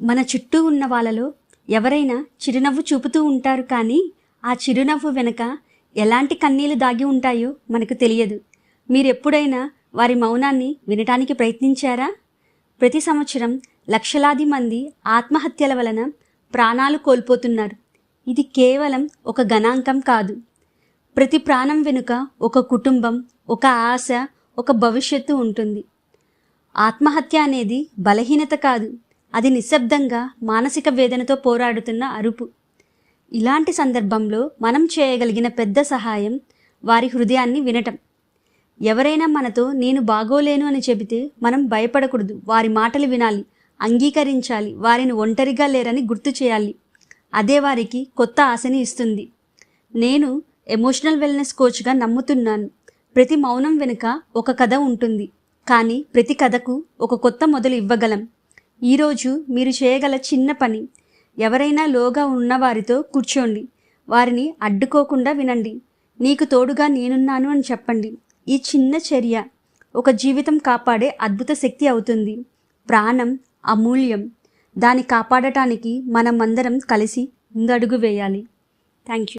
మన చుట్టూ ఉన్న వాళ్ళలో ఎవరైనా చిరునవ్వు చూపుతూ ఉంటారు కానీ ఆ చిరునవ్వు వెనుక ఎలాంటి కన్నీళ్ళు దాగి ఉంటాయో మనకు తెలియదు. మీరెప్పుడైనా వారి మౌనాన్ని వినటానికి ప్రయత్నించారా? ప్రతి సంవత్సరం లక్షలాది మంది ఆత్మహత్యల వలన ప్రాణాలు కోల్పోతున్నారు. ఇది కేవలం ఒక గణాంకం కాదు. ప్రతి ప్రాణం వెనుక ఒక కుటుంబం ఒక ఆశ ఒక భవిష్యత్తు ఉంటుంది. ఆత్మహత్య అనేది బలహీనత కాదు. అది నిశ్శబ్దంగా మానసిక వేదనతో పోరాడుతున్న అరుపు. ఇలాంటి సందర్భంలో మనం చేయగలిగిన పెద్ద సహాయం వారి హృదయాన్ని వినటం. ఎవరైనా మనతో నేను బాగోలేను అని చెబితే మనం భయపడకూడదు వారి మాటలు వినాలి అంగీకరించాలి వారిని ఒంటరిగా లేరని గుర్తు చేయాలి. అదే వారికి కొత్త ఆశని ఇస్తుంది. నేను ఎమోషనల్ వెల్నెస్ కోచ్గా నమ్ముతున్నాను. ప్రతి మౌనం వెనుక ఒక కథ ఉంటుంది. కానీ ప్రతి కథకు ఒక కొత్త మొదలు ఇవ్వగలం. ఈరోజు మీరు చేయగల చిన్న పని. ఎవరైనా లోగా ఉన్నవారితో కూర్చోండి. వారిని అడ్డుకోకుండా వినండి. నీకు తోడుగా నేనున్నాను అని చెప్పండి. ఈ చిన్న చర్య ఒక జీవితం కాపాడే అద్భుత శక్తి అవుతుంది. ప్రాణం అమూల్యం. దాన్ని కాపాడటానికి మనమందరం కలిసి ముందడుగు వేయాలి. Thank you